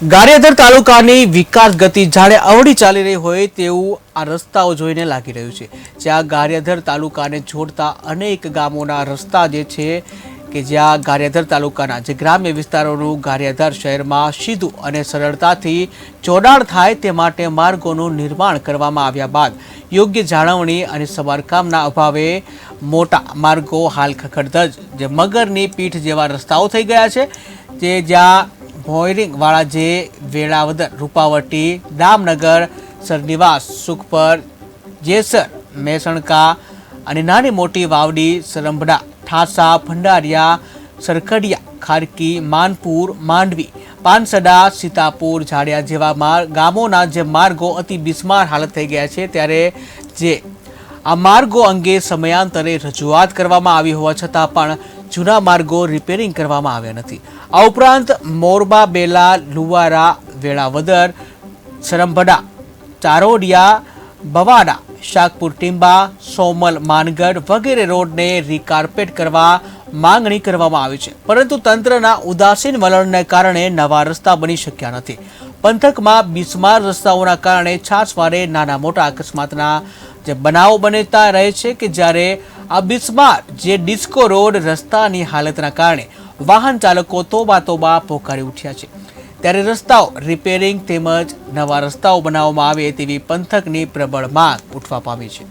ગારિયાધર તાલુકાની વિકાસ ગતિ જાણે અવળી ચાલી રહી હોય તેવું આ રસ્તાઓ જોઈને લાગી રહ્યું છે. જ્યાં ગારિયાધર તાલુકાને જોડતા અનેક ગામોના રસ્તા જે છે કે જ્યાં ગારિયાધર તાલુકાના જે ગ્રામ્ય વિસ્તારોનું ગારિયાધર શહેરમાં સીધું અને સરળતાથી જોડાણ થાય તે માટે માર્ગોનું નિર્માણ કરવામાં આવ્યા બાદ યોગ્ય જાળવણી અને સમારકામના અભાવે મોટા માર્ગો હાલ ખખડધજ, જે મગરની પીઠ જેવા રસ્તાઓ થઈ ગયા છે, જે જ્યાં ભોયરિંગવાળા જે વેળાવદર, રૂપાવટી દામનગર સરનિવાસ, સુખપર, જેસર મેસણકા અને નાની મોટી વાવડી, સરંભડા, ઠાસા, ભંડારિયા સરકડિયા ખારકી, માનપુર, માંડવી, પાનસડા, સીતાપુર, ઝાડિયા જેવા ગામોના જે માર્ગો અતિ બિસ્માર હાલત થઈ ગયા છે, ત્યારે જે આ માર્ગો અંગે સમયાંતરે રજૂઆત કરવામાં આવી હોવા છતાં પણ જૂના માર્ગો રિપેરિંગ કરવામાં આવ્યા નથી. આ ઉપરાંત મોરબા, બેલા, લુવારા, વેળાવદર સરંભડા ચારોડિયા, બવાડા, શાકપુર ટીંબા, સોમલ, માનગઢ વગેરે રોડને રીકાર્પેટ કરવા માંગણી કરવામાં આવી છે. પરંતુ તંત્રના ઉદાસીન વલણને કારણે નવા રસ્તા બની શક્યા નથી. પંથકમાં બિસ્માર રસ્તાઓના કારણે છાસવારે નાના મોટા અકસ્માતના જે બનાવો બનતા રહે છે કે જ્યારે આ બિસ્માર જે ડિસ્કો રોડ રસ્તાની હાલતના કારણે વાહન ચાલકો તોબા તોબા પોકારી ઉઠ્યા છે. ત્યારે રસ્તાઓ રિપેરિંગ તેમજ નવા રસ્તાઓ બનાવવામાં આવે તેવી પંથકની પ્રબળ માંગ ઉઠવા પામી છે.